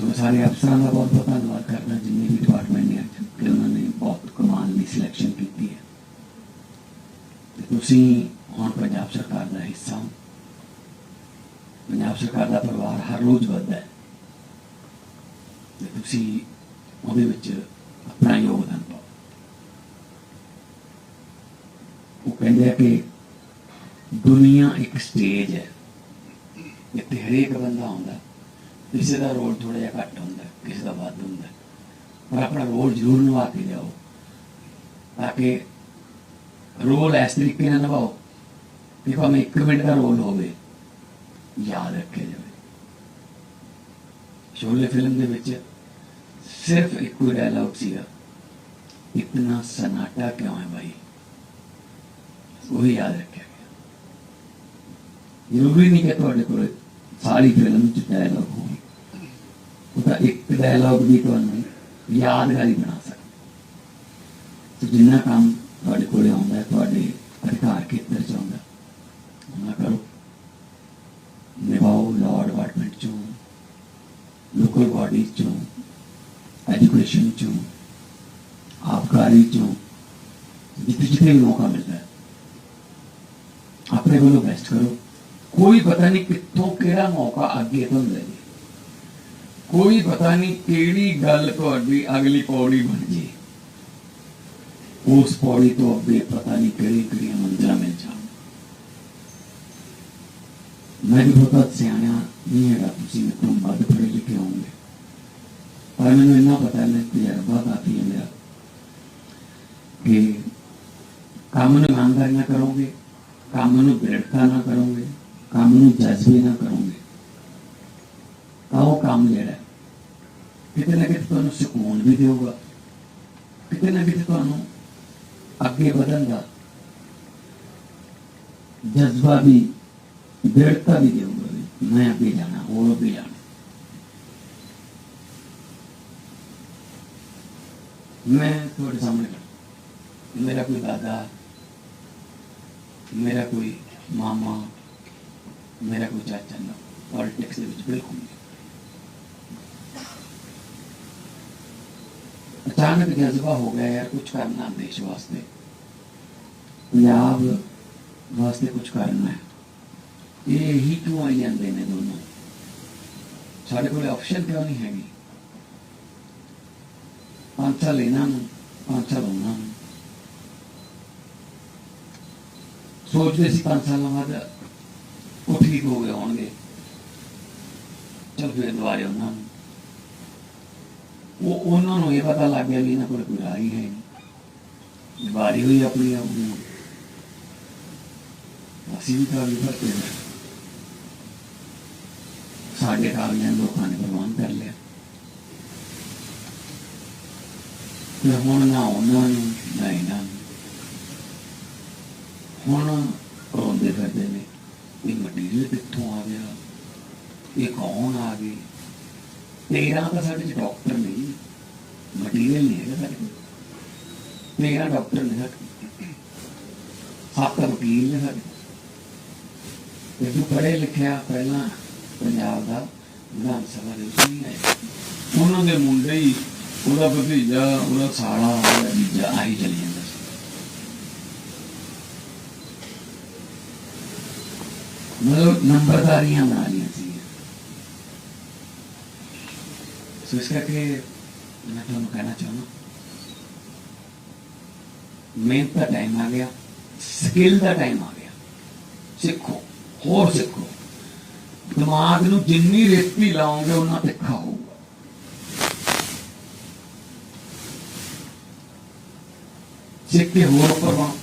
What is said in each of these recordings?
ਸੋ ਸਾਰੇ ਅਫਸਰਾਂ ਦਾ ਬਹੁਤ ਬਹੁਤ ਧੰਨਵਾਦ ਕਰਦਾ, ਜਿੰਨੇ ਵੀ ਡਿਪਾਰਟਮੈਂਟ ਨੇ ਅੱਜ ਕਿ ਉਹਨਾਂ ਨੇ ਬਹੁਤ ਕਮਾਲ ਦੀ ਸਿਲੈਕਸ਼ਨ ਕੀਤੀ ਹੈ। ਤੇ ਤੁਸੀਂ ਹੁਣ ਪੰਜਾਬ ਸਰਕਾਰ ਦਾ ਹਿੱਸਾ ਹੋ। ਪੰਜਾਬ ਸਰਕਾਰ ਦਾ ਪਰਿਵਾਰ ਹਰ ਰੋਜ਼ ਵੱਧਦਾ ਹੈ। ਤੇ ਤੁਸੀਂ ਉਹਦੇ ਵਿੱਚ ਆਪਣਾ ਯੋਗਦਾਨ ਪਾਓ। ਉਹ ਕਹਿੰਦੇ ਆ ਕਿ ਦੁਨੀਆ ਇੱਕ ਸਟੇਜ ਹੈ। ਜਿੱਥੇ ਹਰੇਕ ਬੰਦਾ ਆਉਂਦਾ। ਕਿਸੇ ਦਾ ਰੋਲ ਥੋੜਾ ਜਿਹਾ ਘੱਟ ਹੁੰਦਾ, ਕਿਸੇ ਦਾ ਵੱਧ ਹੁੰਦਾ। ਪਰ ਆਪਣਾ ਰੋਲ ਜ਼ਰੂਰ ਨਿਭਾ ਕੇ ਜਾਓ। ਤਾਂ ਕਿ ਰੋਲ ਇਸ ਤਰੀਕੇ ਨਾਲ ਨਿਭਾਓ ਕਿ ਭਾਵੇਂ ਇੱਕ ਮਿੰਟ ਦਾ ਰੋਲ ਹੋਵੇ, ਯਾਦ ਰੱਖਿਆ ਜਾਵੇ। ਸ਼ੋਲੇ ਫਿਲਮ ਦੇ ਵਿੱਚ ਸਿਰਫ ਇੱਕੋ ਡਾਇਲੌਗ ਸੀਗਾ, ਇਤਨਾ ਸਨਾਟਾ ਕਿਉਂ ਹੈ ਭਾਈ ਉਹ ਯਾਦ ਰੱਖਿਆ ਗਿਆ। ਜ਼ਰੂਰੀ ਨਹੀਂ ਕਿ ਤੁਹਾਡੇ ਕੋਲ ਸਾਰੀ ਫਿਲਮ ਚ ਡਾਇਲੌਗ ਹੋਵੇ। ਉਹ ਇੱਕ ਡਾਇਲੌਗ ਵੀ ਤੁਹਾਨੂੰ ਯਾਦਗਾਰੀ ਬਣਾ ਸਕਦਾ। ਤੇ ਜਿੰਨਾ ਕੰਮ ਤੁਹਾਡੇ ਕੋਲ ਆਉਂਦਾ, ਤੁਹਾਡੇ ਅਧਿਕਾਰ ਖੇਤਰ ਚ ਆਉਂਦਾ, ਉਹਨਾਂ ਕਰੋ। ਨਿਭਾਓ ਲਾਅ ਡਿਪਾਰਟਮੈਂਟ ਚੋਂ ਲੋਕਲ ਬਾਡੀ ਚੋਂ ਐਜੂਕੇਸ਼ਨ ਚੋਂ, ਆਬਕਾਰੀ ਚੋਂ, ਜਿੱਥੇ ਜਿੱਥੇ ਵੀ ਮੌਕਾ ਮਿਲਦਾ ਹੈ। ਆਪਣੇ ਵੱਲੋਂ ਬੈਸਟ ਕਰੋ। ਕੋਈ ਪਤਾ ਨਹੀਂ ਕਿੱਥੋਂ ਕਿਹੜਾ ਮੌਕਾ ਅੱਗੇ ਤੋਂ ਲੈ ਜੇ ਕੋਈ ਪਤਾ ਨਹੀਂ ਕਿਹੜੀ ਗੱਲ ਤੁਹਾਡੀ ਅਗਲੀ ਪੌੜੀ ਬਣ ਜੇ ਉਸ ਪੌੜੀ ਤੋਂ ਅੱਗੇ ਪਤਾ ਨਹੀਂ ਕਿਹੜੀ ਕਿਹੜੀਆਂ ਮੰਜ਼ਿਲਾਂ ਮਿਲ ਜਾਣ। ਮੈਂ ਵੀ ਬਹੁਤ ਸਿਆਣਾ ਨਹੀਂ ਹੈਗਾ, ਤੁਸੀਂ ਮੇਰੇ ਤੋਂ ਵੱਧ ਪੜ੍ਹੇ ਲਿਖੇ ਹੋਵੋਗੇ। ਪਰ ਮੈਨੂੰ ਇੰਨਾ ਪਤਾ ਹੈ, ਮੈਂ ਤਜਰਬਾ ਕਾਫੀ ਹੈ ਮੇਰਾ ਕਿ ਕੰਮ ਨੂੰ ਇਮਾਨਦਾਰੀ ਨਾ ਕਰੋਗੇ, ਕੰਮ ਨੂੰ ਬਿਰੜਤਾ ਨਾ ਕਰੋਗੇ, ਕੰਮ ਨੂੰ ਜਜ਼ਬੇ ਨਾ ਕਰੋਗੇ। ਤਾਂ ਉਹ ਕੰਮ ਜਿਹੜਾ ਕਿਤੇ ਨਾ ਕਿਤੇ ਤੁਹਾਨੂੰ ਸਕੂਨ ਵੀ ਦੇਊਗਾ ਕਿਤੇ ਨਾ ਕਿਤੇ ਤੁਹਾਨੂੰ ਅੱਗੇ ਵਧਣ ਦਾ ਜਜ਼ਬਾ ਵੀ ਬਿਰੜਤਾ ਵੀ ਦੇਊਗਾ ਵੀ ਮੈਂ ਅੱਗੇ ਜਾਣਾ ਹੋਰ ਅੱਗੇ ਜਾਣਾ ਮੈਂ ਤੁਹਾਡੇ ਸਾਹਮਣੇ ਖੜਾ। ਮੇਰਾ ਕੋਈ ਦਾਦਾ ਮੇਰਾ ਕੋਈ ਮਾਮਾ ਮੇਰਾ ਕੋਈ ਚਾਚਾ ਨਾ ਪੋਲਿਟਿਕਸ ਦੇ ਵਿੱਚ ਬਿਲਕੁਲ ਅਚਾਨਕ ਜਜ਼ਬਾ ਹੋ ਗਿਆ ਯਾਰ ਕੁਝ ਕਰਨਾ ਦੇਸ਼ ਵਾਸਤੇ ਪੰਜਾਬ ਵਾਸਤੇ ਕੁਝ ਕਰਨਾ ਹੈ ਇਹ ਹੀ ਕਿਉਂ ਆਈ ਜਾਂਦੇ ਨੇ ਦੋਨੋਂ ਸਾਡੇ ਕੋਲ ਆਪਸ਼ਨ ਕਿਉਂ ਨਹੀਂ ਹੈਗੀ ਪੰਜ ਸਾਲ ਇਹਨਾਂ ਨੂੰ ਪੰਜ ਸਾਲ ਉਹਨਾਂ ਨੂੰ ਸੋਚਦੇ ਸੀ ਪੰਜ ਸਾਲਾਂ ਬਾਅਦ ਉਹ ਠੀਕ ਹੋ ਗਏ ਹੋਣਗੇ ਚਲ ਫਿਰ ਦੁਬਾਰੇ ਉਹਨਾਂ ਨੂੰ ਉਹ ਉਹਨਾਂ ਨੂੰ ਇਹ ਪਤਾ ਲੱਗ ਗਿਆ ਵੀ ਇਹਨਾਂ ਕੋਲ ਕੋਈ ਰਾਹ ਹੀ ਹੈ ਨਹੀਂ। ਦੁਬਾਰੀ ਹੋਈ ਆਪਣੀ ਆਪ ਨੂੰ। ਅਸੀਂ ਵੀ ਤਾਂ ਭਰਤੇ ਸਾਡੇ ਕਾਗਜ਼ਾਂ ਲੋਕਾਂ ਨੇ ਪ੍ਰਵਾਨ ਕਰ ਲਿਆ। ਤੇ ਹੁਣ ਨਾ ਉਹਨਾਂ ਨੂੰ, ਨਾ ਇਹਨਾਂ ਨੂੰ। ਹੁਣ ਰੋਂਦੇ ਫਿਰਦੇ ਨੇ ਇਹ ਮਟੀਰੀਅਲ ਕਿੱਥੋਂ ਆ ਗਿਆ? ਇਹ ਕੌਣ ਆ ਗਏ? ਤੇਰਾਂ ਤਾਂ ਸਾਡੇ ਚ ਡਾਕਟਰ ਨਹੀਂ ਮਟੀਰੀਅਲ ਨਹੀਂ ਹੈਗਾ ਸਾਡੇ ਕੋਲ ਤੇਰਾਂ ਡਾਕਟਰ ਨੇ ਸਾਡੇ ਕੋਲ। ਸੱਤ ਵਕੀਲ ਨੇ ਸਾਡੇ ਕੋਲ। ਤੇ ਲਿਖਿਆ ਪਹਿਲਾਂ ਪੰਜਾਬ ਦਾ ਵਿਧਾਨ ਸਭਾ ਦੇ ਵਿੱਚ ਨਹੀਂ ਆਇਆ। ਉਹਨਾਂ ਦੇ ਮੁੰਡੇ ਹੀ, ਉਹਦਾ ਭਤੀਜਾ, ਉਹਦਾ ਸਾਲਾ, ਉਹਦਾ ਜੀਜਾ ਆਈ ਚਲੀ ਜਾਂਦਾ ਸੀ। ਮਤਲਬ ਨੰਬਰਦਾਰੀਆਂ ਬਣਾ ਲਈਆਂ ਸੀ ਸੋ ਇਸ ਕਰਕੇ ਮੈਂ ਤੁਹਾਨੂੰ ਕਹਿਣਾ ਚਾਹੁੰਦਾ, ਮਿਹਨਤ ਦਾ ਟਾਈਮ ਆ ਗਿਆ ਸਕਿੱਲ ਦਾ ਟਾਈਮ ਆ ਗਿਆ। ਸਿੱਖੋ। ਹੋਰ ਸਿੱਖੋ। ਦਿਮਾਗ ਨੂੰ ਜਿੰਨੀ ਰੇਤੀ ਲਾਓਗੇ, ਉਹਨਾਂ ਤਿੱਖਾ ਹੋਊਗਾ ਸਿੱਖ ਕੇ ਹੋਰ ਉੱਪਰ ਬਣੋ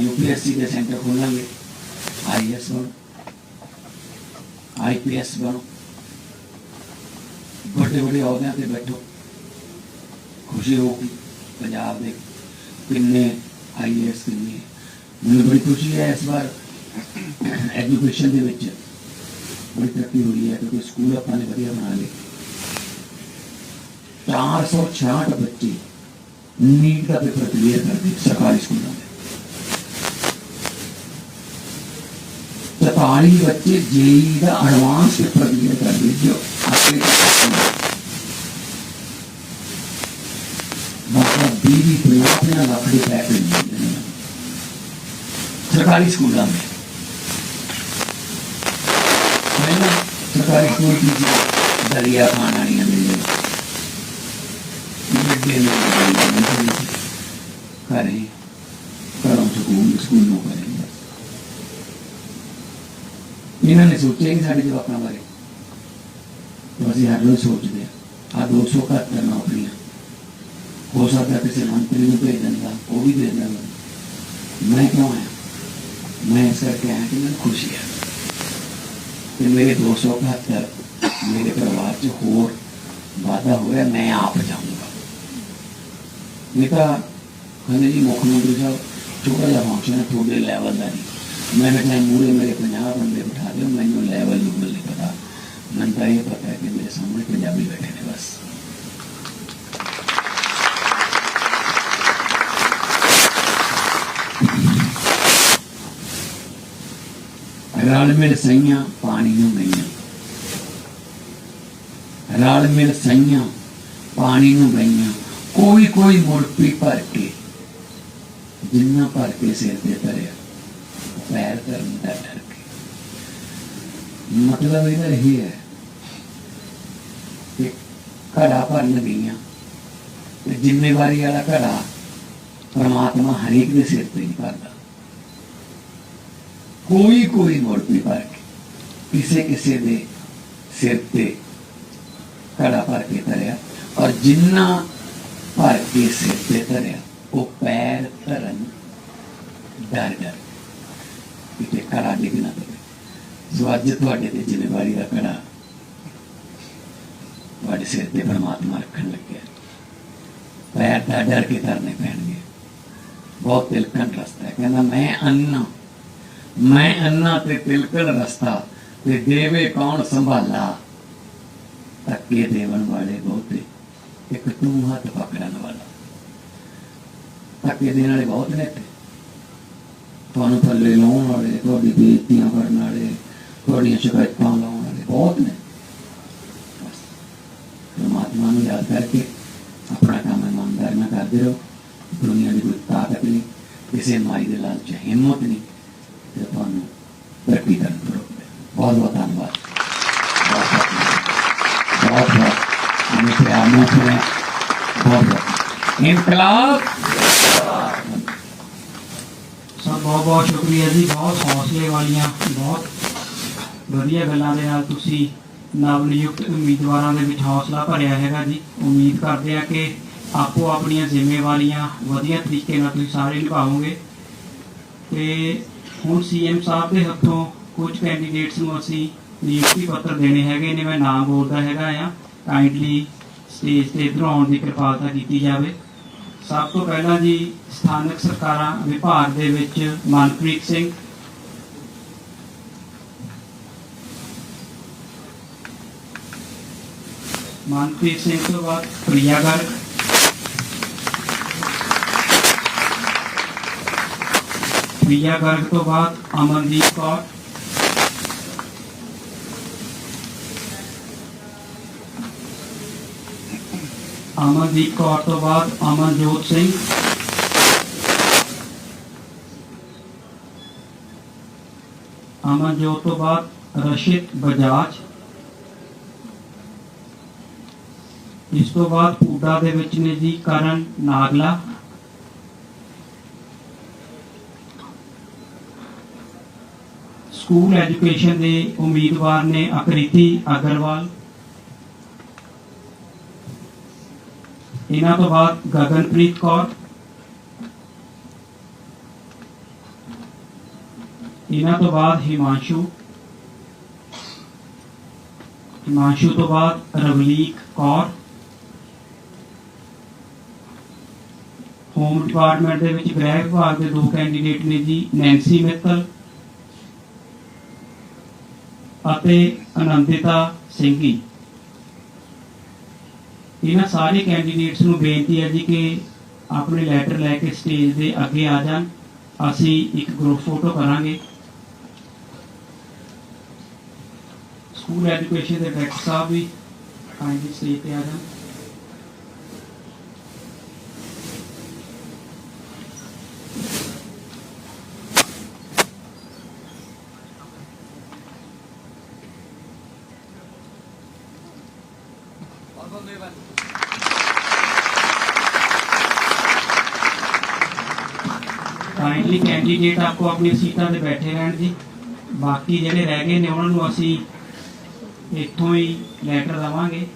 ਯੂਪੀਐਸਸੀ ਦੇ ਸੈਂਟਰ ਖੋਲਾਂਗੇ। ਆਈਐਸ ਬਣੋ। ਆਈਪੀਐਸ ਬਣੋ। ਵੱਡੇ ਵੱਡੇ ਅਹੁਦਿਆਂ ਤੇ ਬੈਠੋ। ਖੁਸ਼ੀ ਹੋਊਗੀ। ਪੰਜਾਬ ਦੇ ਕਿੰਨੇ ਆਈਐਸ ਕਿੰਨੇ ਮੈਨੂੰ ਬੜੀ ਖੁਸ਼ੀ ਹੈ ਇਸ ਵਾਰ। ਐਜੂਕੇਸ਼ਨ ਦੇ ਵਿੱਚ ਬੜੀ ਤਰੱਕੀ ਹੋਈ ਹੈ ਕਿਉਂਕਿ ਸਕੂਲ ਆਪਾਂ ਨੇ ਵਧੀਆ ਬਣਾ ਲਏ। 466 ਬੱਚੇ ਨੀਟ ਦਾ ਪੇਪਰ ਕਲੀਅਰ ਕਰਦੇ ਸਰਕਾਰੀ ਸਕੂਲਾਂ ਦੇ। 47 ਬੱਚੇ ਜੇਈ ਦਾ ਐਡਵਾਂਸ ਪੇਪਰ ਕਲੀਅਰ ਕਰਦੇ ਜੋ ਆਪਣੇ ਬੀਬੀ ਪ੍ਰਿਆਪਨਾ ਲੱਖ ਪੈਸੇ ਸਰਕਾਰੀ ਸਕੂਲਾਂ ਦੇ। ਪਹਿਲਾਂ ਸਰਕਾਰੀ ਸਕੂਲ ਦੀ ਦਰਿਆ ਖਾਣ ਵਾਲੀਆਂ ਮਿਲਦੇ ਮਿੱਡੇ ਨੇ ਘਰੇ ਘਰੋਂ ਸਕੂਲ ਸਕੂਲ ਨੂੰ ਕਰੇ ਇਹਨਾਂ ਨੇ ਸੋਚਿਆ ਹੀ ਸਾਡੇ ਜਵਾਕਾਂ ਬਾਰੇ ਤੇ ਅਸੀਂ ਹਰ ਰੋਜ਼ ਸੋਚਦੇ ਆ ਆ 271 ਨੌਕਰੀਆਂ ਹੋ ਸਕਦਾ ਕਿਸੇ ਮੰਤਰੀ ਨੂੰ ਭੇਜ ਦਿੰਦਾ ਉਹ ਵੀ ਦੇ ਦਿੰਦਾ ਮੈਂ ਕਿਉਂ ਆਇਆ ਮੈਂ ਇਸ ਕਰਕੇ ਆਇਆ ਕਿ ਮੈਨੂੰ ਖੁਸ਼ੀ ਹੈ ਕਿ ਮੇਰੇ 271 ਮੇਰੇ ਪਰਿਵਾਰ 'ਚ ਹੋਰ ਵਾਧਾ ਹੋਇਆ ਮੈਂ ਆਪ ਜਾਊਂਗਾ ਨਹੀਂ ਤਾਂ ਕਹਿੰਦੇ ਜੀ ਮੁੱਖ ਮੰਤਰੀ ਸਾਹਿਬ ਛੋਟਾ ਜਿਹਾ ਫੰਕਸ਼ਨ ਹੈ ਤੁਹਾਡੇ ਲੈਵਲ ਦਾ ਨਹੀਂ ਮੈਂ ਕਿਹਾ ਮੂਰੇ ਮੇਰੇ 50 ਬੰਦੇ ਬਿਠਾ ਦਿਓ ਮੈਨੂੰ ਲੈਵਲ ਲੂਵਲ ਨਹੀਂ ਪਤਾ ਮੈਨੂੰ ਤਾਂ ਇਹ ਪਤਾ ਹੈ ਕਿ ਮੇਰੇ ਸਾਹਮਣੇ ਪੰਜਾਬੀ ਬੈਠੇ ਨੇ ਬਸ ਰਲ ਮਿਲ ਸਈਆਂ ਪਾਣੀ ਨੂੰ ਗਈਆਂ। ਰਲ ਮਿਲ ਸਈਆਂ ਪਾਣੀ ਨੂੰ ਗਈਆਂ। ਕੋਈ ਕੋਈ ਮੁਰਪੀ ਭਰ ਕੇ, ਜਿੰਨਾ ਭਰ ਕੇ ਸਿਰ ਤੇ ਧਰਿਆ, ਪੈਰ ਧਰਨ ਦਾ ਡਰ ਕੇ। ਮਤਲਬ ਇਹਦਾ ਇਹ ਹੈ ਕਿ ਘੜਾ ਭਰਨ ਗਈਆਂ। ਤੇ ਜ਼ਿੰਮੇਵਾਰੀ ਵਾਲਾ ਘੜਾ ਪਰਮਾਤਮਾ ਹਰੇਕ ਦੇ ਸਿਰ ਤੇ ਨਹੀਂ ਭਰਦਾ। ਕੋਈ ਕੋਈ ਮੁਰਤੀ ਭਰ ਕੇ ਕਿਸੇ ਕਿਸੇ ਦੇ ਸਿਰ ਤੇ ਘੜਾ ਭਰ ਕੇ ਧਰਿਆ। ਔਰ ਜਿੰਨਾ ਭਰ ਕੇ ਸਿਰ ਤੇ ਧਰਿਆ, ਉਹ ਪੈਰ ਧਰਨ ਡਰ ਡਰ। ਕਿਤੇ ਘੜਾ ਡਿੱਗ ਨਾ ਪਵੇ। ਸੋ ਅੱਜ ਤੁਹਾਡੇ ਤੇ ਜ਼ਿੰਮੇਵਾਰੀ ਦਾ ਘੜਾ ਤੁਹਾਡੇ ਸਿਰ ਤੇ ਪਰਮਾਤਮਾ ਰੱਖਣ ਲੱਗਿਆ। ਪੈਰ ਡਰ ਡਰ ਕੇ ਧਰਨੇ ਪੈਣਗੇ। ਬਹੁਤ ਤਿਲਕਣ ਰਸਤਾ ਹੈ। ਕਹਿੰਦਾ, ਮੈਂ ਅੰਨਾ ਮੈਂ ਅੰਨਾ ਤੇ ਤਿਲਕਣ ਰਸਤਾ ਤੇ ਦੇਵੇ ਕੌਣ ਸੰਭਾਲਾ? ਤੱਕੇ ਦੇਵਨ ਵਾਲੇ ਬਹੁਤੇ, ਇੱਕ ਤੂੰ ਹੱਥ ਪਕੜਨ ਵਾਲਾ। ਤੱਕੇ ਦੇਣ ਵਾਲੇ ਬਹੁਤ ਨੇ ਤੁਹਾਨੂੰ ਥੱਲੇ ਲਾਉਣ ਵਾਲੇ, ਤੁਹਾਡੀ ਬੇਇੱਜ਼ਤੀਆਂ ਕਰਨ ਵਾਲੇ, ਤੁਹਾਡੀਆਂ ਸ਼ਿਕਾਇਤਾਂ ਲਾਉਣ ਵਾਲੇ ਬਹੁਤ ਨੇ। ਪਰਮਾਤਮਾ ਨੂੰ ਯਾਦ ਕਰਕੇ ਆਪਣਾ ਕੰਮ ਇਮਾਨਦਾਰ ਨਾਲ ਕਰਦੇ ਰਹੋ। ਦੁਨੀਆ ਦੀ ਕੋਈ ਤਾਕਤ ਨਹੀਂ, ਕਿਸੇ ਮਾਈ ਦੇ ਲਾਲਚ, ਹਿੰਮਤ ਨਹੀਂ। ਤੇ ਤੁਹਾਨੂੰ ਤਰੱਕੀ ਕਰਨ ਤੋਂ ਰੋਕਦੇ ਬਹੁਤ ਬਹੁਤ ਧੰਨਵਾਦ ਬਹੁਤ ਬਹੁਤ ਬਹੁਤ ਮੈਨੂੰ ਪਿਆਰ ਨਾਲ ਸੁਣਿਆ ਬਹੁਤ ਬਹੁਤ ਇਨਕਲਾਬ ਸਭ ਬਹੁਤ ਬਹੁਤ ਸ਼ੁਕਰੀਆ ਜੀ ਬਹੁਤ ਹੌਸਲੇ ਵਾਲੀਆਂ ਬਹੁਤ ਵਧੀਆ ਗੱਲਾਂ ਦੇ ਨਾਲ ਤੁਸੀਂ ਨਵ ਨਿਯੁਕਤ ਉਮੀਦਵਾਰਾਂ ਦੇ ਵਿੱਚ ਹੌਸਲਾ ਭਰਿਆ ਹੈਗਾ ਜੀ ਉਮੀਦ ਕਰਦੇ ਆ ਕਿ ਆਪੋ ਆਪਣੀਆਂ ਜ਼ਿੰਮੇਵਾਰੀਆਂ ਵਧੀਆ ਤਰੀਕੇ ਨਾਲ ਤੁਸੀਂ ਸਾਰੇ ਨਿਭਾਓਗੇ ਤੇ ਹੁਣ ਸੀਐਮ ਸਾਹਿਬ ਦੇ ਹੱਥੋਂ ਕੁਝ ਕੈਂਡੀਡੇਟਸ ਨੂੰ ਅਸੀਂ ਨਿਯੁਕਤੀ ਪੱਤਰ ਦੇਣੇ ਹੈਗੇ ਨੇ, ਮੈਂ ਨਾਮ ਬੋਲਦਾ ਹੈਗਾ ਆ। ਕਾਈਂਡਲੀ ਸਟੇਜ ਤੇ ਇੱਧਰੋਂ ਆਉਣ ਦੀ ਕਿਰਪਾਲਤਾ ਕੀਤੀ ਜਾਵੇ। ਸਭ ਤੋਂ ਪਹਿਲਾਂ ਜੀ, ਸਥਾਨਕ ਸਰਕਾਰਾਂ ਵਿਭਾਗ ਦੇ ਵਿੱਚ ਮਨਪ੍ਰੀਤ ਸਿੰਘ। ਮਨਪ੍ਰੀਤ ਸਿੰਘ ਤੋਂ ਬਾਅਦ ਪ੍ਰਿਆ ਗਰਗ ਪ੍ਰਿਆ ਗਰਗ ਤੋਂ ਬਾਅਦ ਅਮਨਦੀਪ ਕੌਰ। ਅਮਨਦੀਪ ਕੌਰ ਤੋਂ ਬਾਅਦ ਅਮਨਜੋਤ ਸਿੰਘ। ਅਮਨਜੋਤ ਤੋਂ ਬਾਅਦ ਰਸ਼ਿਦ ਬਜਾਜ। ਇਸ ਤੋਂ ਬਾਅਦ ਪੂਡਾ ਦੇ ਵਿੱਚ ਨੇ ਜੀ ਕਰਨ ਨਾਗਲਾ। ਸਕੂਲ ਐਜੂਕੇਸ਼ਨ ਦੇ ਉਮੀਦਵਾਰ ਨੇ ਅਕ੍ਰਿਤੀ ਅਗਰਵਾਲ। ਇਹਨਾਂ ਤੋਂ ਬਾਅਦ ਗਗਨਪ੍ਰੀਤ ਕੌਰ। ਇਹਨਾਂ ਤੋਂ ਬਾਅਦ ਹਿਮਾਂਸ਼ੂ। ਹਿਮਾਂਸ਼ੂ ਤੋਂ ਬਾਅਦ ਰਵਲੀਕ ਕੌਰ। ਹੋਮ ਡਿਪਾਰਟਮੈਂਟ ਦੇ ਵਿੱਚ ਗ੍ਰਹਿ ਵਿਭਾਗ ਦੇ ਦੋ ਕੈਂਡੀਡੇਟ ਨੇ ਜੀ ਨੈਂਸੀ ਮਿੱਤਲ ਅਤੇ ਆਨੰਦਿਤਾ ਸਿੰਘੀ ਇਹਨਾਂ ਸਾਰੇ ਕੈਂਡੀਡੇਟਸ ਨੂੰ ਬੇਨਤੀ ਹੈ ਜੀ ਕਿ ਆਪਣੇ ਲੈਟਰ ਲੈ ਕੇ ਸਟੇਜ ਦੇ ਅੱਗੇ ਆ ਜਾਣ। ਅਸੀਂ ਇੱਕ ਗਰੁੱਪ ਫੋਟੋ ਕਰਾਂਗੇ। ਸਕੂਲ ਐਜੂਕੇਸ਼ਨ ਦੇ ਡਾਇਰੈਕਟਰ ਸਾਹਿਬ ਵੀ ਕਾਇੰਡਲੀ ਸਟੇਜ ਤੇ ਆ ਜਾਣ। ਕਾਈਂਡਲੀ ਕੈਂਡੀਡੇਟ ਆਪੋ ਆਪਣੀਆਂ ਸੀਟਾਂ ਤੇ ਬੈਠੇ ਰਹਿਣ ਜੀ ਬਾਕੀ ਜਿਹੜੇ ਰਹਿ ਗਏ ਨੇ, ਉਹਨਾਂ ਨੂੰ ਅਸੀਂ ਇੱਥੋਂ ਹੀ ਲੈਟਰ ਦਵਾਂਗੇ।